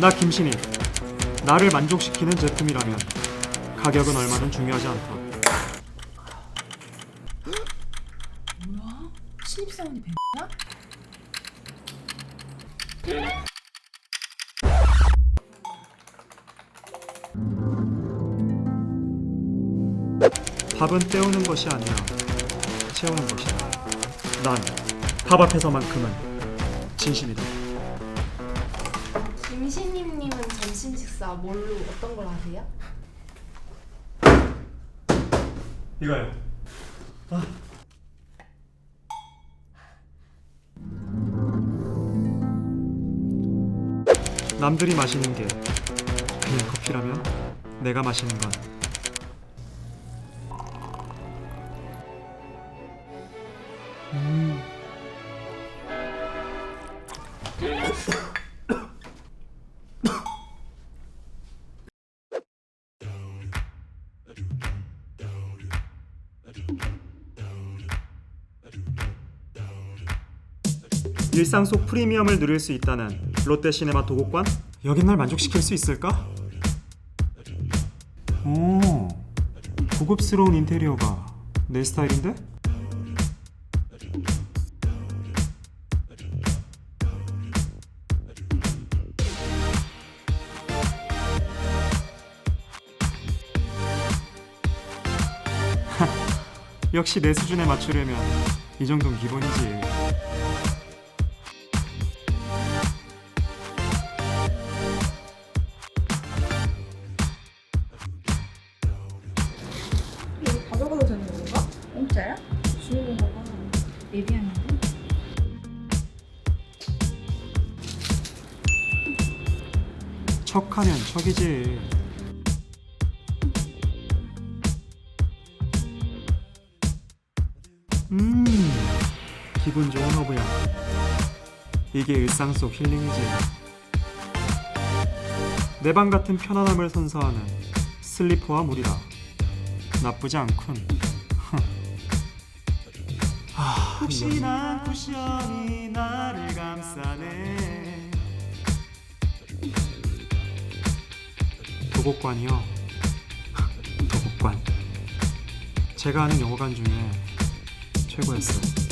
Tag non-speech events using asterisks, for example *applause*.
나 김신이 나를 만족시키는 제품이라면 가격은 얼마든 중요하지 않다. 뭐야? 신입사원이 뱀이야? 밥은 때우는 것이 아니라 채우는 것이다. 난 밥 앞에서만큼은 진심이다. 김신님님은 점심 식사 뭘로 어떤 걸 하세요? 이거요. 아. 남들이 마시는 게 그냥 커피라면 내가 마시는 건 음. 일상 속 프리미엄을 누릴 수 있다는 롯데시네마 도곡관? 여긴 날 만족시킬 수 있을까? 오, 고급스러운 인테리어가 내 스타일인데? *laughs* 역시 내 수준에 맞추려면 이 정도는 기본이지. 공짜야? 주는 건가? 예비하는데? 척하면 척이지. 음, 기분 좋은 허브야. 이게 일상 속 힐링이지. 내 방 같은 편안함을 선사하는 슬리퍼와 물이라 나쁘지 않군. 아, 푹신한 쿠션이 나를 감싸네. 도곡관이요. *laughs* 도곡관. 제가 아는 영화관 중에 최고였어요.